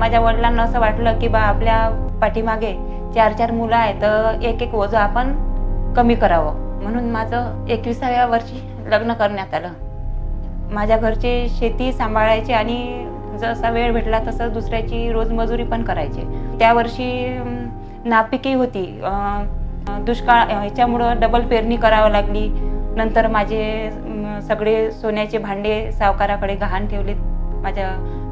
माझ्या वडिलांना असं वाटलं की बा आपल्या पाठीमागे चार चार मुलं आहेत तर एक एक ओझं आपण कमी करावं. म्हणून माझं एकविसाव्या वर्षी लग्न करण्यात आलं. माझ्या घरचे शेती सांभाळायचे आणि जसा वेळ भेटला तसं दुसऱ्याची रोजमजुरी पण करायची. त्या वर्षी नापिकी होती. दुष्काळ ह्याच्यामुळं डबल पेरणी करावं लागली. नंतर माझे सगळे सोन्याचे भांडे सावकाराकडे गहाण ठेवलेत माझ्या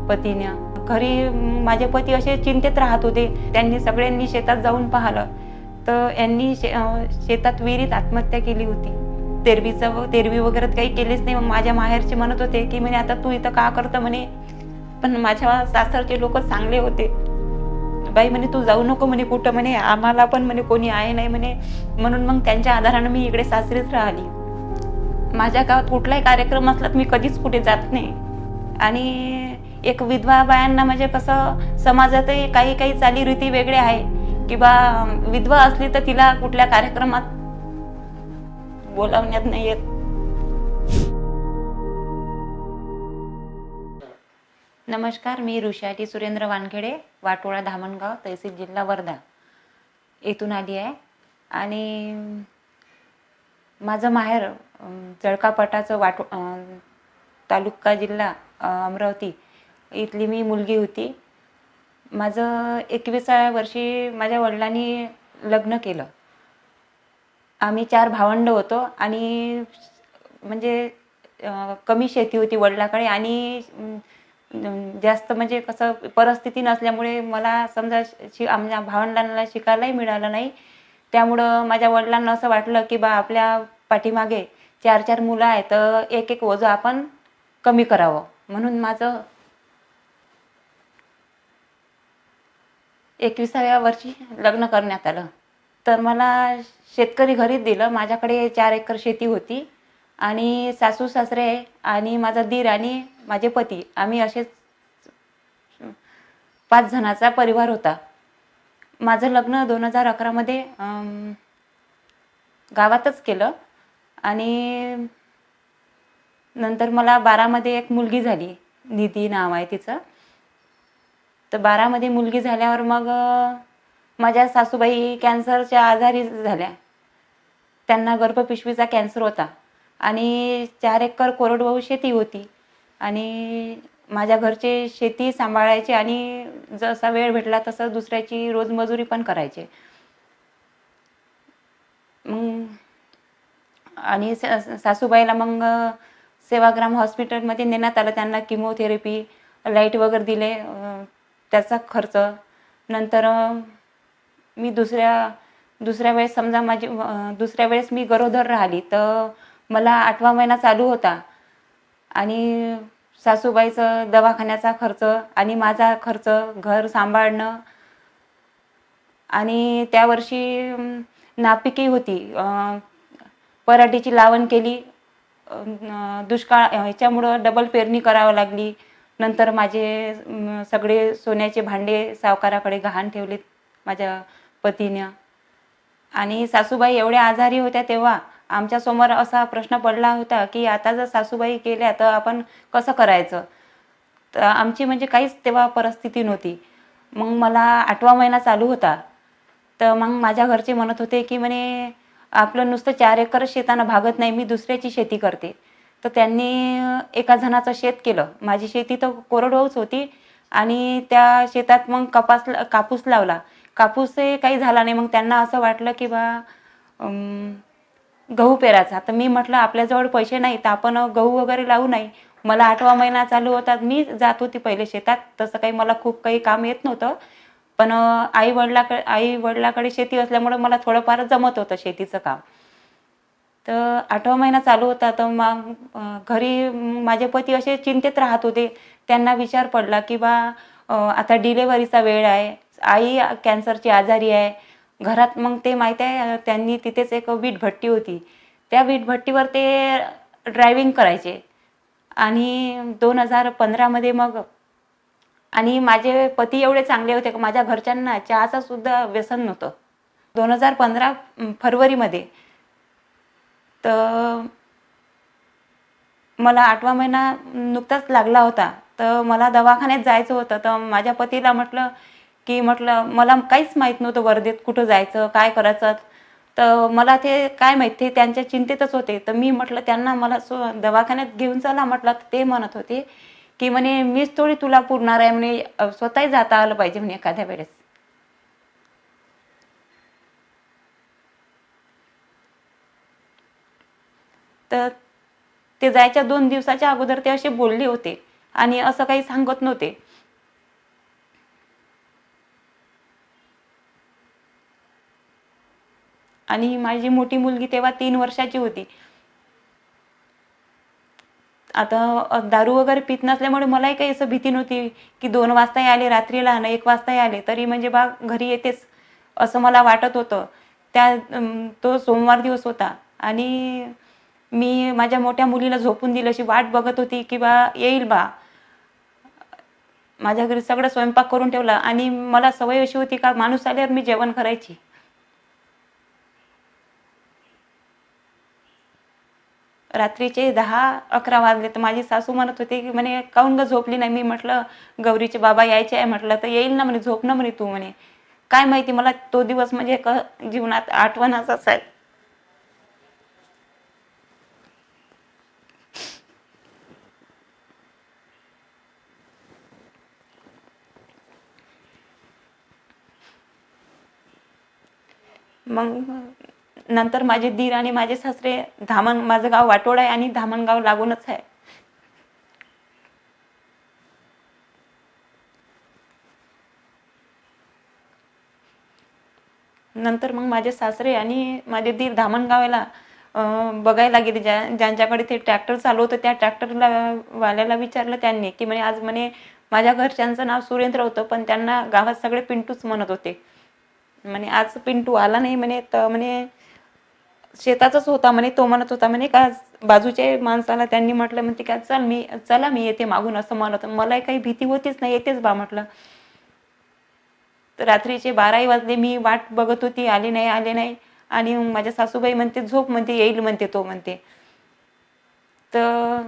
पतीनं. घरी माझे पती असे चिंतेत राहत होते. त्यांनी सगळ्यांनी शेतात जाऊन पाहिलं. तर यांनी शे शेतात विहिरीत आत्महत्या केली होती. तेरवीचं तेरवी वगैरे काही केलेच नाही. मग माझ्या माहेरचे म्हणत होते की म्हणे आता तू इथं का करतं म्हणे? पण माझ्या सासरचे लोक चांगले होते. बाई म्हणे तू जाऊ नको म्हणे कुठं म्हणे? आम्हाला पण म्हणे कोणी आहे नाही म्हणे. म्हणून मग त्यांच्या आधारानं मी इकडे सासरीच राहिली. माझ्या गावात कुठलाही कार्यक्रम असला तर मी कधीच कुठे जात नाही. आणि एक विधवा बायांना म्हणजे कसं समाजातही काही काही चालीरीती वेगळे आहे. किंवा विधवा असली तर तिला कुठल्या कार्यक्रमात बोलावण्यात नाही येत. नमस्कार मी ऋषाटी सुरेंद्र वानखेडे वाटोळा धामणगाव तहसील जिल्हा वर्धा. येथून आली आहे. आणि माझं माहेर जळकापटाचं वाटो तालुका जिल्हा अमरावती. इथली मी मुलगी होती. माझं एकविसाव्या वर्षी माझ्या वडिलांनी लग्न केलं. आम्ही चार भावंड होतो आणि म्हणजे कमी शेती होती वडिलाकडे आणि जास्त म्हणजे कसं परिस्थिती नसल्यामुळे मला समजा शि आमच्या भावंडांना शिकायलाही मिळालं नाही. त्यामुळं माझ्या वडिलांना असं वाटलं की बा आपल्या पाठीमागे चार चार मुलं आहेत तर एक एक ओझं आपण कमी करावं. म्हणून माझं एकविसाव्या वर्षी लग्न करण्यात आलं. तर मला शेतकरी घरीच दिलं. माझ्याकडे चार एकर शेती होती. आणि सासू सासरे आणि माझा दीर आणि माझे पती आम्ही असेच पाच जणाचा परिवार होता. माझं लग्न दोन हजार अकरामध्ये गावातच केलं. आणि नंतर मला बारामध्ये एक मुलगी झाली. निधी नाव आहे तिचं. तर बारामध्ये मुलगी झाल्यावर मग माझ्या सासूबाई कॅन्सरच्या आजारी झाल्या. त्यांना गर्भपिशवीचा कॅन्सर होता. आणि चार एकर कोरडवाहू शेती होती. आणि माझ्या घरचे शेती सांभाळायचे आणि जसा वेळ भेटला तसं दुसऱ्याची रोजमजुरी पण करायचे. मग आणि सासूबाईला मग सेवाग्राम हॉस्पिटलमध्ये नेण्यात आलं. त्यांना किमोथेरपी लाइट वगैरे दिले. त्याचा खर्च. नंतर मी दुसऱ्या दुसऱ्या वेळेस समजा माझी दुसऱ्या वेळेस मी गरोदर राहिली तर मला आठवा महिना चालू होता. आणि सासूबाईचं दवाखान्याचा खर्च आणि माझा खर्च घर सांभाळणं. आणि त्या वर्षी नापिकी होती. पराठीची लावण केली. दुष्काळ ह्याच्यामुळं डबल पेरणी करावं लागली. नंतर माझे सगळे सोन्याचे भांडे सावकाराकडे गहाण ठेवलेत माझ्या पतीनं. आणि सासूबाई एवढ्या आजारी होत्या तेव्हा आमच्यासमोर असा प्रश्न पडला होता की आता जर सासूबाई केल्या तर आपण कसं करायचं? तर आमची म्हणजे काहीच तेव्हा परिस्थिती नव्हती. मग मला आठवा महिना चालू होता. तर मग माझ्या घरचे म्हणत होते की म्हणे आपलं नुसतं चार एकर शेतानं भागत नाही मी दुसऱ्याची शेती करते. तर त्यांनी एका जणाचं शेत केलं. माझी शेती तर कोरडवाहूच होती आणि त्या शेतात मग कपास कापूस लावला. कापूसही काही झाला नाही. मग त्यांना असं वाटलं की बा गहू पेरायचा. तर मी म्हटलं आपल्याजवळ पैसे नाही तर आपण गहू वगैरे लावू नाही. मला आठवा महिना चालू होता. मी जात होती पहिले शेतात. तसं काही मला खूप काही काम येत नव्हतं. पण आई वडिलाकडे आई वडिलाकडे शेती असल्यामुळं मला थोडंफार जमत होतं शेतीचं काम. तर आठवा महिना चालू होता तर मग घरी माझे पती असे चिंतेत राहत होते. त्यांना विचार पडला की बा आता डिलेवरीचा वेळ आहे. आई कॅन्सरची आजारी आहे. घरात मग ते माहीत आहे त्यांनी तिथेच एक वीटभट्टी होती. त्या वीटभट्टीवर ते ड्रायव्हिंग करायचे. आणि दोन हजार पंधरामध्ये मग आणि माझे पती एवढे चांगले होते की माझ्या घरच्यांना चहाचं सुद्धा व्यसन नव्हतं. दोन हजार पंधरा फरवरीमध्ये तर मला आठवा महिना नुकताच लागला होता. तर मला दवाखान्यात जायचं होतं. तर माझ्या पतीला म्हटलं की म्हटलं मला काहीच माहीत नव्हतं वर्धेत कुठं जायचं काय करायचं. तर मला ते काय माहीत ते त्यांच्या चिंतेतच होते. तर मी म्हटलं त्यांना मला सो दवाखान्यात घेऊन चला म्हटलं. तर ते म्हणत होते की म्हणे मीच थोडी तुला पुरणार आहे म्हणे स्वतःही जाता आलं पाहिजे म्हणे एखाद्या वेळेस. तर ते जायच्या दोन दिवसाच्या अगोदर ते असे बोलले होते आणि असं काही सांगत नव्हते. आणि माझी मोठी मुलगी तेव्हा तीन वर्षाची होती. आता दारू वगैरे पित नसल्यामुळे मलाही काही असं भीती नव्हती की दोन वाजताही आले रात्रीला आणि एक वाजताही आले तरी म्हणजे बा घरी येतेच असं मला वाटत होतं. त्या तो सोमवार दिवस होता आणि मी माझ्या मोठ्या मुलीला झोपून दिली अशी वाट बघत होती की बा येईल बा. माझ्या घरी सगळं स्वयंपाक करून ठेवला आणि मला सवय अशी होती का माणूस आल्यावर मी जेवण करायची. रात्रीचे दहा अकरा वाजले तर माझी सासू म्हणत होती की म्हणे काऊन ग झोपली नाही? मी म्हटलं गौरीचे बाबा यायचे आहे. म्हटलं तर येईल ना म्हणे झोप ना म्हणे तू म्हणे. काय माहिती मला तो दिवस म्हणजे क जीवनात आठवणाचाच आहे मग नंतर माझे दीर आणि माझे सासरे धामण माझं गाव वाटोड आहे आणि धामणगाव लागूनच आहे. नंतर मग माझे सासरे आणि माझे दीर धामणगावला बघायला गेले. ज्या ज्यांच्याकडे ते ट्रॅक्टर चालू होतं त्या ट्रॅक्टरला वाल्याला विचारलं त्यांनी की म्हणे आज म्हणे माझ्या घरच्यांचं नाव सुरेंद्र होतं पण त्यांना गावात सगळे पिंटूच म्हणत होते. म्हणे आज पिंटू आला नाही म्हणे तर म्हणे शेतातच होता म्हणे तो म्हणत होता म्हणे का बाजूच्या माणसाला त्यांनी म्हटलं म्हणते का चल मी चला मी येते मागून असं म्हणत मला काही भीती होतीच नाही येतेच बा म्हटलं. रात्रीचे बाराही वाजले मी वाट बघत होती आले नाही आले नाही. आणि मग माझ्या सासूबाई म्हणते झोप म्हणते येईल म्हणते तो म्हणते. तर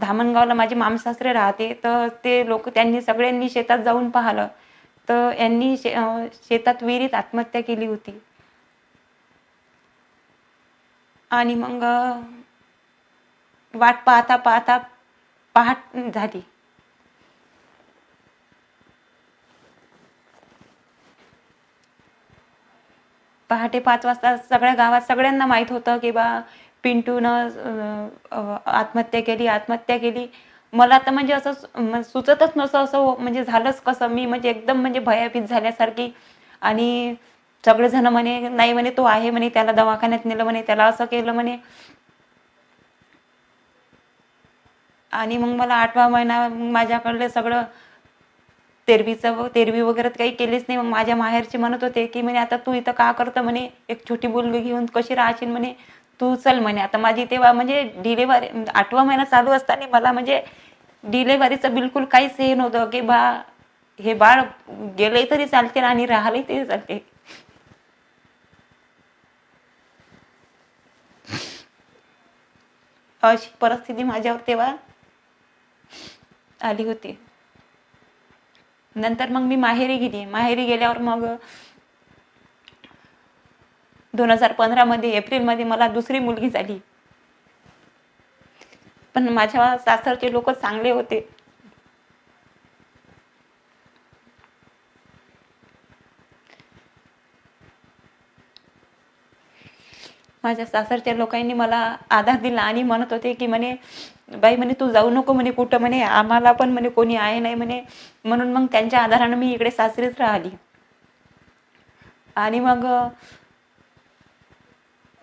धामणगावला माझे मामसासरे राहते तर ते लोक त्यांनी सगळ्यांनी शेतात जाऊन पाहिलं. तर यांनी शे शेतात विहिरीत आत्महत्या केली होती. आणि मग वाट पाहता पाहता पहाट झाली. पहाटे पाच वाजता सगळ्या गावात सगळ्यांना माहीत होतं की बा पिंटूनं अं, आत्महत्या केली आत्महत्या केली. मला तर म्हणजे असं सुचतच नसं असं हो- म्हणजे झालंच कसं? मी म्हणजे एकदम म्हणजे भयभीत झाल्यासारखी आणि सगळेजण म्हणे नाही म्हणे तो आहे म्हणे त्याला दवाखान्यात नेलं म्हणे त्याला असं केलं म्हणे. आणि मग मला आठवा महिना माझ्याकडले सगळं तेरवीचं तेरवी वगैरे काही केलीच नाही. मग माझ्या माहेरचे म्हणत होते की म्हणे आता तू इथं का करतं? म्हणे एक छोटी मुलगी घेऊन कशी राहशील? म्हणे तू चल म्हणे. आता माझी तेव्हा म्हणजे डिलेवरी आठवा महिना चालू असताना मला म्हणजे डिलेवरीचं बिलकुल काहीच हे नव्हतं की बा हे बाळ गेले तरी चालते आणि राहिले तरी चालते. अशी परिस्थिती माझ्यावर तेव्हा आली होती. नंतर मग मी माहेरी गेली. माहेरी गेल्यावर मग दोन हजार पंधरा मध्ये एप्रिलमध्ये मला दुसरी मुलगी झाली. पण माझ्या सासरचे लोक चांगले होते. माझ्या सासरच्या लोकांनी मला आधार दिला आणि म्हणत होते की म्हणे बाई म्हणे तू जाऊ नको म्हणे कुठं म्हणे आम्हाला पण म्हणे कोणी आहे नाही म्हणे म्हणून मग त्यांच्या आधारानं मी इकडे सासरीच राहिली. आणि मग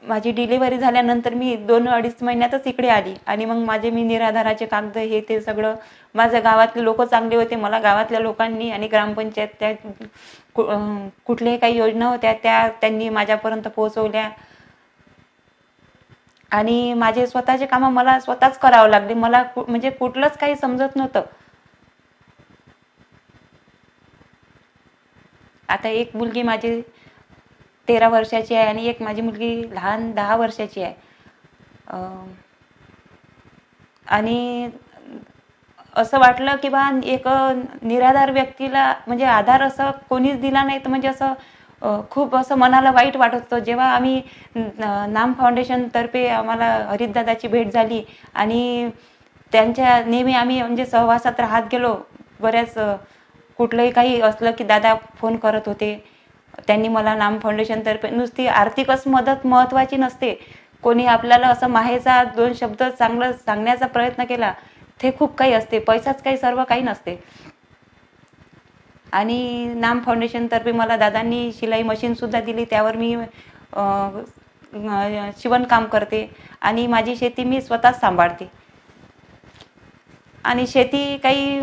माझी डिलिव्हरी झाल्यानंतर मी दोन अडीच महिन्यातच इकडे आली. आणि मग माझे मी निराधाराचे कागद हे ते सगळं माझ्या गावातले लोक चांगले होते मला गावातल्या लोकांनी आणि ग्रामपंचायत त्या कु- कुठल्याही काही योजना होत्या त्या त्यांनी माझ्यापर्यंत पोहोचवल्या. आणि माझे स्वतःचे कामं मला स्वतःच करावं लागले. मला कु- म्हणजे कुठलंच काही समजत नव्हतं. आता एक मुलगी माझी तेरा वर्षाची आहे आणि एक माझी मुलगी लहान दहा वर्षाची आहे. आणि असं वाटलं की बा एक निराधार व्यक्तीला म्हणजे आधार असं कोणीच दिला नाही तर म्हणजे असं खूप असं मनाला वाईट वाटत होतं. जेव्हा आम्ही नाम फाउंडेशनतर्फे आम्हाला हरितदादाची भेट झाली आणि त्यांच्या नेहमी आम्ही म्हणजे सहवासात राहत गेलो. बऱ्याच कुठलंही काही असलं की दादा फोन करत होते. त्यांनी मला नाम फाउंडेशनतर्फे नुसती आर्थिकच मदत महत्त्वाची नसते. कोणी आपल्याला असं माहेचा दोन शब्द चांगलं सांगण्याचा प्रयत्न केला ते खूप काही असते. पैसाच काही सर्व काही नसते. आणि नाम फाउंडेशनतर्फे मला दादांनी शिलाई मशीनसुद्धा दिली. त्यावर मी शिवणकाम करते आणि माझी शेती मी स्वतःच सांभाळते. आणि शेती काही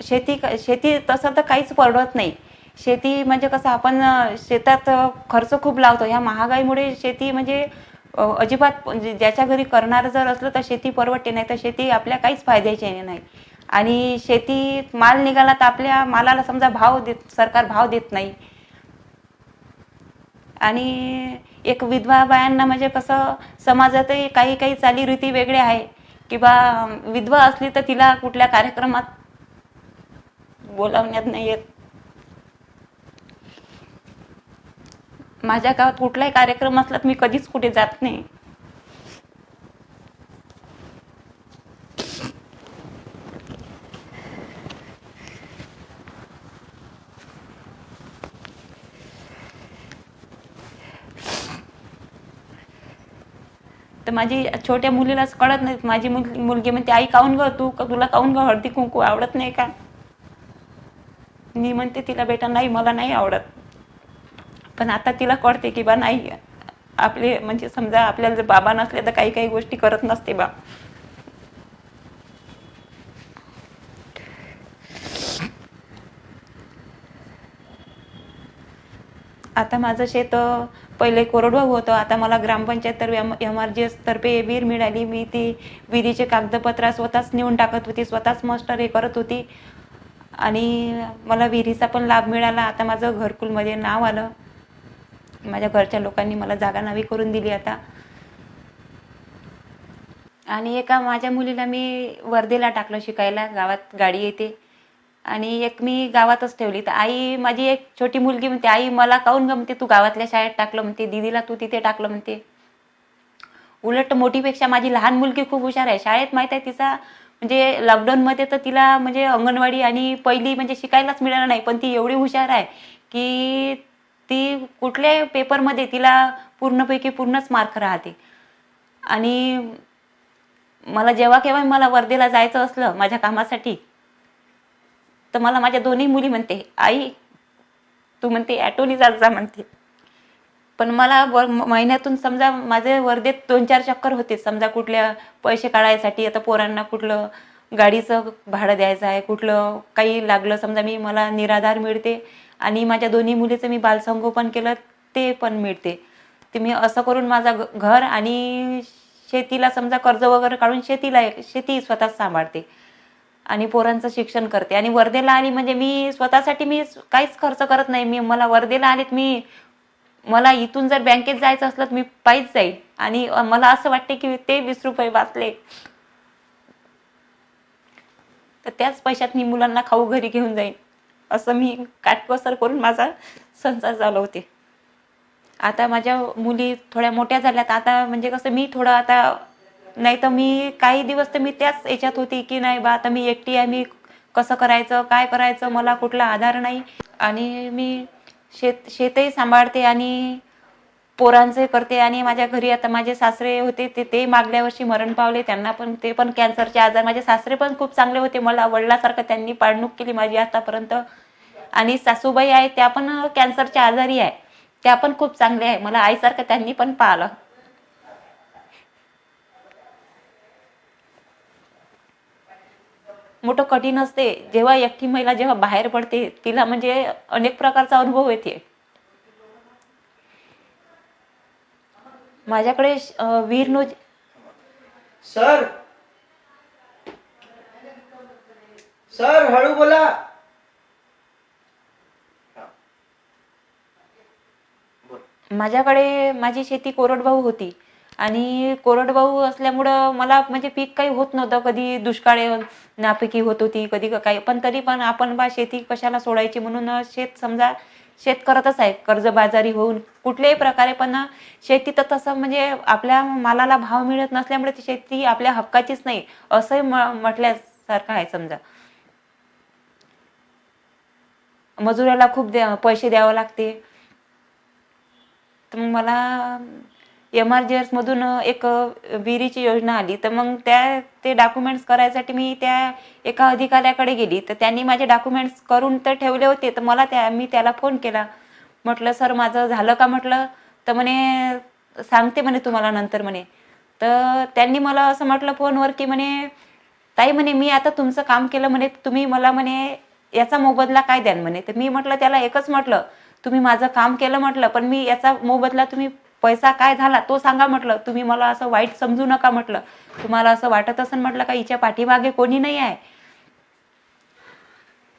शेती शेती तसं तर काहीच परवडत नाही. शेती म्हणजे कसं आपण शेतात खर्च खूप लावतो. ह्या महागाईमुळे शेती म्हणजे अजिबात म्हणजे ज्याच्या घरी करणारं जर असलं तर शेती परवडते नाही तर शेती आपल्या काहीच फायद्याची नाही. आणि शेती माल निघाला तर आपल्या मालाला समजा भाव देत सरकार भाव देत नाही. आणि एक विधवा बायांना म्हणजे कसं समाजातही काही काही चालीरीती वेगळ्या आहे. किंवा विधवा असली तर तिला कुठल्या कार्यक्रमात बोलावण्यात नाही येत. माझ्या गावात कुठलाही कार्यक्रम असला तर मी कधीच कुठे जात नाही. तर माझी छोट्या मुलीलाच कळत नाही. माझी मुलगी मुलगी म्हणते आई काऊन ग तू? का तुला काऊन ग हळदी कुंकू आवडत नाही का? मी म्हणते तिला बेटा नाही मला नाही आवडत. पण आता तिला कळते की बा नाही आपले म्हणजे समजा आपल्याला जर बाबा नसले तर काही काही गोष्टी करत नसते बा. आता माझं शेत पहिले कोरडवाहू होतं. आता मला ग्रामपंचायत एम एम आर जी एसतर्फे विहीर मिळाली. मी ती विहिरीचे कागदपत्र स्वतःच नेऊन टाकत होती. स्वतःच मास्टर हे करत होती. आणि मला विहिरीचा पण लाभ मिळाला. आता माझं घरकुलमध्ये नाव आलं. माझ्या घरच्या लोकांनी मला जागा नावी करून दिली आता. आणि एका माझ्या मुलीला मी वर्धेला टाकलं शिकायला गावात गाडी येते. आणि एक मी गावातच ठेवली. तर आई माझी एक छोटी मुलगी म्हणते आई मला काऊन गमते तू गावातल्या शाळेत टाकलं? म्हणते दीदीला तू तिथे टाकलं? म्हणते. उलट मोठीपेक्षा माझी लहान मुलगी खूप हुशार आहे. शाळेत माहीत आहे तिचा म्हणजे लॉकडाऊनमध्ये तर तिला म्हणजे अंगणवाडी आणि पहिली म्हणजे शिकायलाच मिळालं नाही पण ती एवढी हुशार आहे की ती कुठल्याही पेपरमध्ये तिला पूर्णपैकी पूर्णच मार्क राहते. आणि मला जेव्हा केव्हा मला वर्धेला जायचं असलं माझ्या कामासाठी तर मला माझ्या दोन्ही मुली म्हणते आई तू म्हणते ॲटोनी जात जा म्हणते. पण मला वर महिन्यातून समजा माझे वर्धेत दोन चार चक्कर होते समजा कुठल्या पैसे काढायसाठी आता पोरांना कुठलं गाडीचं भाडं द्यायचं आहे कुठलं काही लागलं समजा मी मला निराधार मिळते आणि माझ्या दोन्ही मुलीचं मी बालसंगोपन केलं ते पण मिळते. ते मी असं करून माझा घर आणि शेतीला समजा कर्ज वगैरे काढून शेतीला शेती स्वतःच सांभाळते. आणि पोरांचं शिक्षण करते. आणि वर्धेला आली म्हणजे मी स्वतःसाठी मी काहीच खर्च करत नाही. मी मला वर्धेला आलीत मी मला इथून जर बँकेत जायचं असलं तर मी पायीच जाईल आणि मला असं वाटते की ते वीस रुपये वाचले. तर त्याच पैशात मी मुलांना खाऊ घरी घेऊन जाईन. असं मी काटकोसर करून माझा संसार चालवते. आता माझ्या मुली थोड्या मोठ्या झाल्यात. आता म्हणजे कसं मी थोडं आता नाही तर मी काही दिवस तर मी त्याच याच्यात होती की नाही बा आता मी एकटी आहे मी कसं करायचं काय करायचं मला कुठला आधार नाही. आणि मी शेत शेतही सांभाळते आणि पोरांचे करते आणि माझ्या घरी आता माझे सासरे होते ते ते मागल्या वर्षी मरण पावले त्यांना पण ते पण कॅन्सरचे आजार. माझे सासरे पण खूप चांगले होते. मला वडिलासारखं त्यांनी पाळणूक केली माझी आतापर्यंत. आणि सासूबाई आहे त्या पण कॅन्सरच्या आजारी आहे. त्या पण खूप चांगल्या आहे. मला आईसारखं त्यांनी पण पाहिलं मोठं कठीण असते. जेव्हा एकटी महिला जेव्हा बाहेर पडते तिला म्हणजे अनेक प्रकारचा अनुभव येते. माझ्याकडे वीर नो सर! सर हळू बोला! माझ्याकडे माझी शेती कोरडवाहू होती. आणि कोरडवाहू असल्यामुळं मला म्हणजे पीक काही होत नव्हतं. कधी दुष्काळ नापिकी होत होती कधी काही. पण तरी पण आपण बा शेती कशाला सोडायची म्हणून शेत समजा शेत करतच आहे कर्जबाजारी होऊन कुठल्याही प्रकारे पण शेती तर तसं म्हणजे आपल्या मालाला भाव मिळत नसल्यामुळे ती शेती आपल्या हक्काचीच नाही असंही म्हटल्यासारखं आहे समजा. मजुराला खूप द्या पैसे द्यावं लागते. तर मग मला एम आर जी एसमधून एक विहिरीची योजना आली. तर मग त्या ते डॉक्युमेंट्स करायसाठी मी त्या एका अधिकाऱ्याकडे गेली. तर त्यांनी माझे डॉक्युमेंट्स करून तर ठेवले होते. तर मला त्या मी त्याला फोन केला. म्हटलं सर माझं झालं का? म्हटलं. तर म्हणे सांगते म्हणे तुम्हाला नंतर म्हणे. तर त्यांनी मला असं म्हटलं फोनवर की म्हणे ताई म्हणे मी आता तुमचं काम केलं म्हणे तुम्ही मला म्हणे याचा मोबदला काय द्याल म्हणे? तर मी म्हटलं त्याला एकच म्हटलं तुम्ही माझं काम केलं म्हटलं पण मी याचा मोबदला तुम्ही पैसा काय झाला तो सांगा म्हटलं. तुम्ही मला असं वाईट समजू नका म्हटलं. तुम्हाला असं वाटत असेल म्हटलं का हिच्या पाठीमागे कोणी नाही आहे?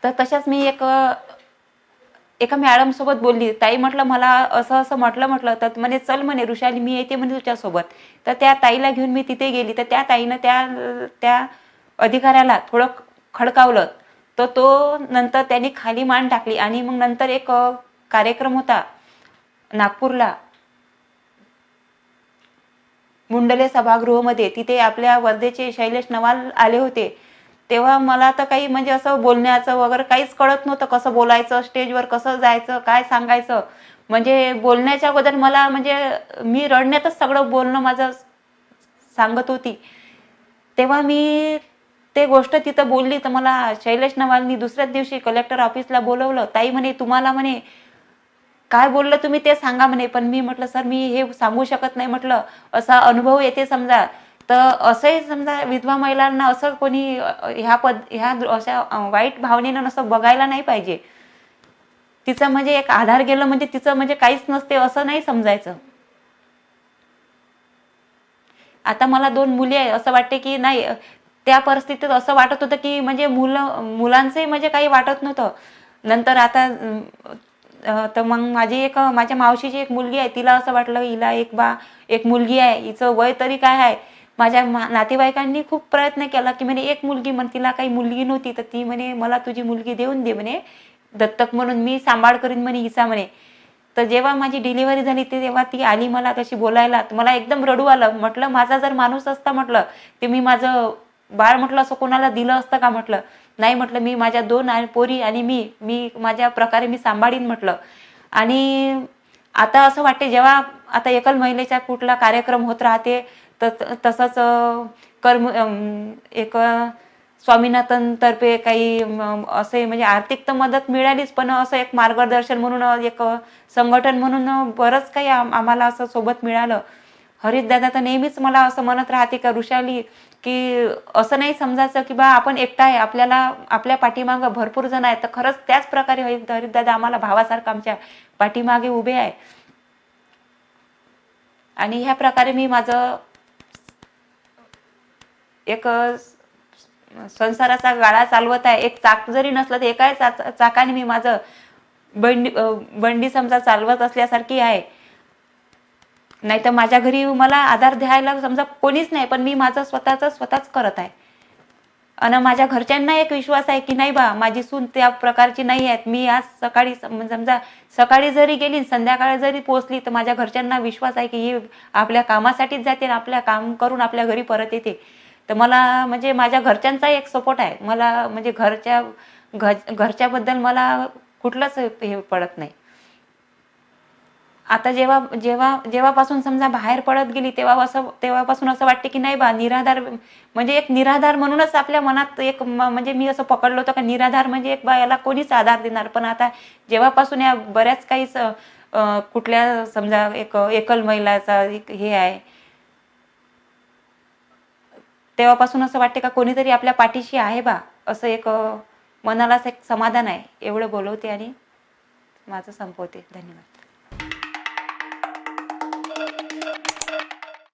तर तशाच मी एक एका मॅडम सोबत बोलली. ताई म्हटलं मला असं असं म्हटलं म्हटलं तर म्हणे चल म्हणे ऋषाली मी येते म्हणे तुझ्यासोबत. तर त्या ताईला घेऊन मी तिथे गेली. तर त्या ताईनं त्या त्या अधिकाऱ्याला थोडं खडकावलं. तर तो नंतर त्यांनी खाली मान टाकली आणि मग नंतर एक कार्यक्रम होता नागपूरला. मुंडले सभागृहमध्ये तिथे आपल्या वर्धेचे शैलेश नवाल आले होते. तेव्हा मला तर काही म्हणजे असं बोलण्याचं वगैरे काहीच कळत नव्हतं कसं बोलायचं स्टेजवर कसं जायचं काय सांगायचं. म्हणजे बोलण्याच्या अगोदर मला म्हणजे मी रडण्यातच सगळं बोलणं माझं सांगत होती. तेव्हा मी ते गोष्ट तिथं बोलली तर मला शैलेश नवालनी दुसऱ्याच दिवशी कलेक्टर ऑफिसला बोलवलं. ताई म्हणे तुम्हाला म्हणे काय बोललं तुम्ही ते सांगा म्हणे पण मी म्हटलं सर मी हे सांगू शकत नाही. म्हटलं असा अनुभव येते समजा. तर असंही समजा विधवा महिलांना असं कोणी ह्या पद ह्या अशा वाईट भावनेनं असं बघायला नाही पाहिजे. तिचं म्हणजे एक आधार गेलं म्हणजे तिचं म्हणजे काहीच नसते असं नाही समजायचं. आता मला दोन मुली आहे असं वाटते की नाही त्या परिस्थितीत असं वाटत होतं की म्हणजे मुलं मुलांचंही म्हणजे काही वाटत नव्हतं. नंतर आता तर मग माझी एक माझ्या मावशीची एक मुलगी आहे. तिला असं वाटलं हिला एक बा एक मुलगी आहे. हिचं वय तरी काय आहे? माझ्या मा- नातेवाईकांनी खूप प्रयत्न केला की म्हणे एक मुलगी म्हण तिला काही मुलगी नव्हती. तर ती म्हणे मला तुझी मुलगी देऊन दे म्हणे. दत्तक म्हणून मी सांभाळ करीन म्हणे हिचा म्हणे. तर जेव्हा माझी डिलिव्हरी झाली ते तेव्हा ती आली मला तशी बोलायला. तर मला एकदम रडू आलं. म्हटलं माझा जर माणूस असता म्हटलं ते मी माझं बाळ म्हटलं असं कोणाला दिलं असतं का म्हटलं? नाही म्हटलं मी माझ्या दोन आणि पोरी आणि मी मी माझ्या प्रकारे मी सांभाळीन म्हटलं. आणि आता असं वाटते जेव्हा आता एकल महिलेचा कुठला कार्यक्रम होत राहते तर तसंच कर्म अं, एक स्वामीनाथन तर्फे काही असे म्हणजे आर्थिक तर मदत मिळालीच पण असं एक मार्गदर्शन म्हणून एक संघटन म्हणून बरंच काही आम्हाला असं सोबत मिळालं. हरित दादा तर नेहमीच मला असं म्हणत राहते का ऋषाली की असं नाही समजायचं की बा आपण एकटा आहे आपल्याला आपल्या पाठीमागं भरपूर जण आहेत तर खरंच त्याच प्रकारे हरित दादा आम्हाला भावासारखं आमच्या पाठीमागे उभे आहे. आणि ह्या प्रकारे मी माझं एक संसाराचा गाळा चालवत आहे. एक चाक जरी नसलं तर एकाच चाकाने मी माझं बंडी बंडी समजा चालवत असल्यासारखी आहे. नाही तर माझ्या घरी मला आधार द्यायला समजा कोणीच नाही पण मी माझं स्वतःच स्वतःच करत आहे. आणि माझ्या घरच्यांना एक विश्वास आहे की नाही बा माझी सून त्या प्रकारची नाही आहेत. मी आज सकाळी सम- समजा सकाळी जरी गेली संध्याकाळी जरी पोहोचली तर माझ्या घरच्यांना विश्वास आहे की ही आपल्या कामासाठीच जाते आणि आपल्या काम करून आपल्या घरी परत येते. तर मला म्हणजे माझ्या घरच्यांचा एक सपोर्ट आहे. मला म्हणजे घरच्या घर घरच्याबद्दल मला कुठलंच हे पडत नाही. आता जेव्हा जेव्हा जेव्हापासून समजा बाहेर पडत गेली तेव्हा असं तेव्हापासून असं वाटते की नाही बा निराधार म्हणजे एक निराधार म्हणूनच आपल्या मनात एक म- म्हणजे मी असं पकडलं होतं का निराधार म्हणजे एक बा याला कोणीच आधार देणार. पण आता जेव्हापासून या बऱ्याच काही कुठल्या समजा एक एकल महिलाचा एक हे आहे तेव्हापासून असं वाटते का कोणीतरी आपल्या पाठीशी आहे बा असं एक मनालाच एक समाधान आहे. एवढं बोलवते आणि माझं संपवते. धन्यवाद.